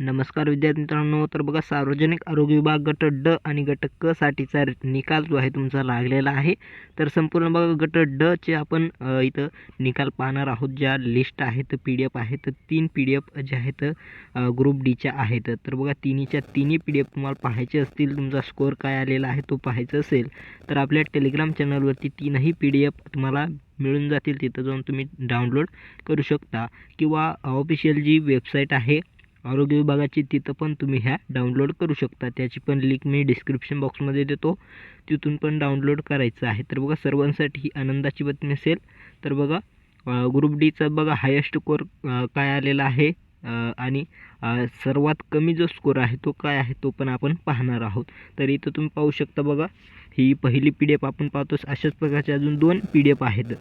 नमस्कार विद्यार्थी मित्रांनो तर बघा सार्वजनिक आरोग्य विभाग गट ड आणि गट क साठीचा निकाल जो आहे तुमचा लागलेला आहे. तर संपूर्ण बघा गट ड चे आपण इथं निकाल पाहणार आहोत. ज्या लिस्ट आहेत पी डी एफ आहेत तर तीन पी डी एफ जे आहेत ग्रुप डीच्या आहेत. तर बघा तिन्हीच्या तिन्ही पी डी एफ तुम्हाला पाहायचे असतील तुमचा स्कोअर काय आलेला आहे तो पाहायचा असेल तर आपल्या टेलिग्राम चॅनलवरती तीनही पी डी एफ तुम्हाला मिळून जातील. तिथं जाऊन तुम्ही डाउनलोड करू शकता. किंवा ऑफिशियल जी वेबसाईट आहे आरोग्य विभागाची तिथं पण तुम्ही ह्या डाउनलोड करू शकता. त्याची पण लिंक मी डिस्क्रिप्शन बॉक्समध्ये देतो. तिथून पण डाउनलोड करायचं आहे. तर बघा सर्वांसाठी ही आनंदाची बातमी असेल. तर बघा ग्रुप डीचा बघा हायेस्ट स्कोअर काय आलेला आहे? आणि सर्वात कमी जो स्कोअर आहे तो काय आहे? तो पण आपण पाहणार आहोत. तर इथं तुम्ही पाहू शकता बघा ही पहिली पी डी एफ आपण पाहतो अशाच प्रकारचे अजून दोन पी डी एफ आहेत.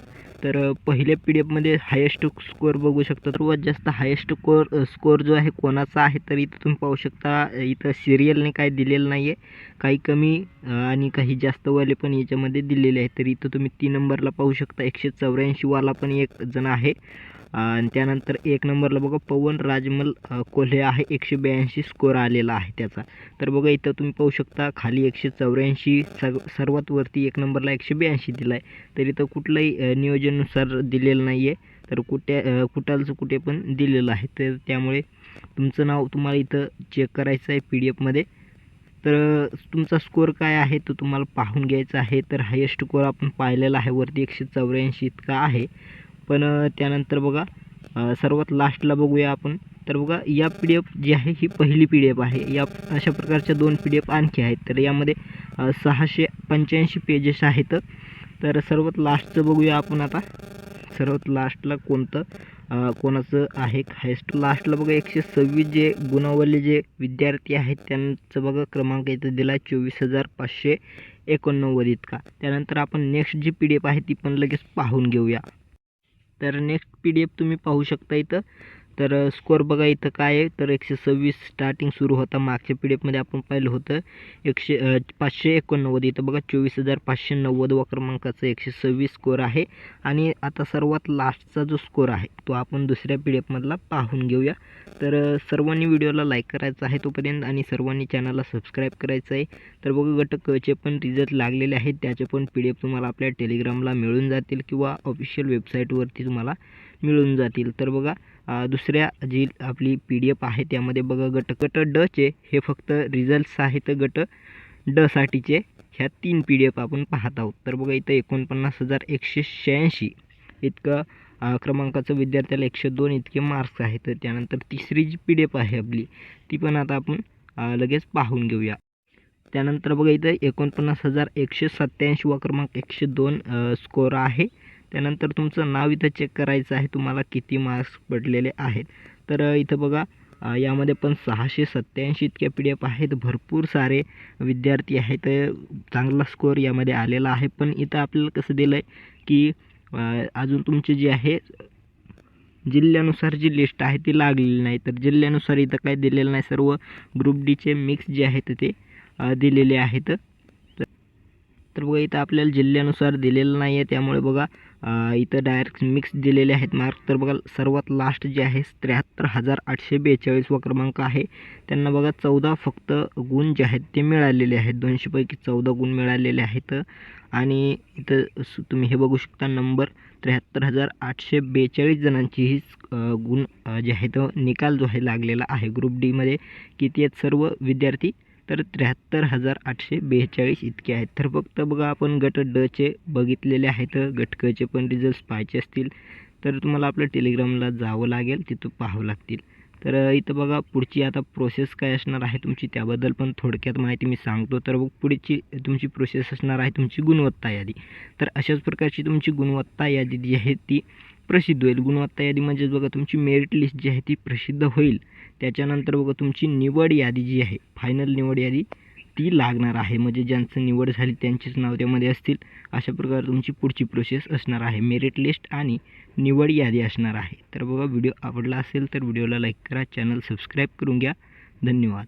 तर पहिल्या पी डी एफमध्ये हायेस्ट स्कोअर बघू शकता सर्वात जास्त हायेस्ट स्कोअर स्कोअर जो आहे कोणाचा आहे तर इथं तुम्ही पाहू शकता इथं सिरियलने काय दिलेलं नाही आहे काही कमी आणि काही जास्तवाले पण याच्यामध्ये दिलेले आहेत. तर इथं तुम्ही तीन नंबरला पाहू शकता एकशे चौऱ्याऐंशीवाला पण एक जण आहे. आणि त्यानंतर एक नंबरला बघा पवन राजमल कोल्हे आहे. एकशे ब्याऐंशी स्कोअर आलेला आहे त्याचा. तर बघा इथं तुम्ही पाहू शकता खाली एकशे चौऱ्याऐंशी सग सर्वात वरती एक नंबरला एकशे ब्याऐंशी दिला आहे तर इथं कुठलंही अ, नियोजनानुसार दिलेलं नाही आहे तर कुठे कुठालचं कुठे पण दिलेलं आहे. तर त्यामुळे तुमचं नाव तुम्हाला इथं चेक करायचं आहे पी डी एफमध्ये तर तुमचा स्कोअर काय आहे तो तुम्हाला पाहून घ्यायचा आहे. तर हायेस्ट स्कोअर आपण पाहिलेला आहे वरती एकशे चौऱ्याऐंशी इतका आहे. पण त्यानंतर बघा सर्वात लास्टला बघूया आपण. तर बघा या पी डी एफ जी आहे ही पहिली पी डी एफ आहे. या अशा प्रकारच्या दोन पी डी एफ आणखी आहेत. तर यामध्ये सहाशे पंच्याऐंशी पेजेस आहेत. तर सर्वात लास्टचं बघूया आपण आता. सर्वात लास्टला कोणतं कोणाचं आहे? हायस्ट लास्टला बघा एकशे सव्वीस जे गुणावले जे विद्यार्थी आहेत त्यांचं बघा क्रमांक इथं दिला आहे चोवीस हजार पाचशे एकोणनव्वद इतका. त्यानंतर आपण next G P D F आहे ती पण लगेच पाहून घेऊया. तर नेक्स्ट पी डी एफ तुम्ही पाहू शकता इथं. तर स्कोअर बघा इथं काय आहे. तर एकशे सव्वीस स्टार्टिंग सुरू होता. मागच्या पी डी एफमध्ये आपण पाहिलं होतं. एकशे पाचशे एकोणनव्वद. इथं बघा चोवीस हजार पाचशे नव्वद व क्रमांकाचं एकशे सव्वीस स्कोअर आहे. आणि आता सर्वात लास्टचा जो स्कोअर आहे तो आपण दुसऱ्या पी डी एफमधला पाहून घेऊया. तर सर्वांनी व्हिडिओला लाईक करायचा आहे तोपर्यंत आणि सर्वांनी चॅनलला सबस्क्राईब करायचं आहे. तर बघा गट कचे पण रिझल्ट लागलेले आहेत. त्याचे पण पी डी एफ तुम्हाला आपल्या टेलिग्रामला मिळून जातील किंवा ऑफिशियल वेबसाईटवरती तुम्हाला मिळून जातील. तर बघा दुसऱ्या जी आपली पी डी एफ आहे त्यामध्ये बघा गट गट डचे हे फक्त रिझल्ट्स आहेत गट डसाठीचे ह्या तीन पी डी एफ आपण पाहत आहोत. तर बघा इथं एकोणपन्नास हजार एकशे शहाऐंशी इतकं क्रमांकाचं विद्यार्थ्याला एकशे दोन इतके मार्क्स आहेत. तर त्यानंतर तिसरी जी पी डी एफ आहे आपली ती पण आता आपण लगेच पाहून घेऊया. त्यानंतर बघा इथं एकोणपन्नास हजार एकशे सत्त्याऐंशी वा क्रमांक एकशे दोन स्कोअर आहे. त्यानंतर तुमचं नाव इथं चेक करायचं आहे. तुम्हाला किती मार्क्स पडलेले आहेत. तर इथं बघा यामध्ये पण सहाशे सत्त्याऐंशी इतके पी डी एफ आहेत. भरपूर सारे विद्यार्थी आहेत. चांगला स्कोअर यामध्ये आलेला आहे. पण इथं आपल्याला कसं दिलं आहे की अजून तुमचे जे आहे जिल्ह्यानुसार जी लिस्ट आहे ती लागलेली नाही. तर जिल्ह्यानुसार इथं काय दिलेलं नाही. सर्व ग्रुप डीचे मिक्स जे आहेत ते दिलेले आहेत. तर बघा इथं आपल्याला जिल्ह्यानुसार दिलेलं नाही आहे त्यामुळे बघा इथं डायरेक्ट मिक्स दिलेले आहेत मार्क तर बघा सर्वात लास्ट जे आहे त्र्याहत्तर हजार आठशे बेचाळीस क्रमांक आहे. त्यांना बघा चौदा फक्त गुण जे आहेत ते मिळालेले आहेत. दोनशेपैकी चौदा गुण मिळालेले आहेत. आणि इथं तुम्ही हे बघू शकता नंबर त्र्याहत्तर हजार आठशे बेचाळीस जणांची ही गुण जे आहे तो निकाल जो आहे लागलेला आहे. ग्रुप डीमध्ये किती आहेत सर्व विद्यार्थी? तर त्र्याहत्तर हजार आठशे बेचाळीस इतके आहेत. तर फक्त बघा आपण गट डचे बघितलेले आहेत. गट कचे पण रिझल्ट पाहायचे असतील. तर तुम्हाला आपलं टेलिग्रामला जावं लागेल. तिथं पाहावं लागतील. तर इथं बघा पुढची आता प्रोसेस काय असणार आहे तुमची त्याबद्दल पण थोडक्यात माहिती मी सांगतो. तर मग पुढची तुमची प्रोसेस असणार आहे तुमची गुणवत्ता यादी. तर अशाच प्रकारची तुमची गुणवत्ता यादी जी आहे ती प्रसिद्ध होईल. गुणवत्ता यादी म्हणजेच बघा तुमची मेरिट लिस्ट जी आहे ती प्रसिद्ध होईल. त्याच्यानंतर बघा तुमची निवड यादी जी आहे फायनल निवड यादी ती लागणार आहे. म्हणजे ज्यांचं निवड झाली त्यांचेच नाव त्यामध्ये असतील. अशा प्रकारे तुमची पुढची प्रोसेस असणार आहे. मेरिट लिस्ट आणि निवड यादी असणार आहे. तर बघा व्हिडिओ आवडला असेल तर व्हिडिओला लाईक करा चॅनल सबस्क्राईब करून घ्या. धन्यवाद.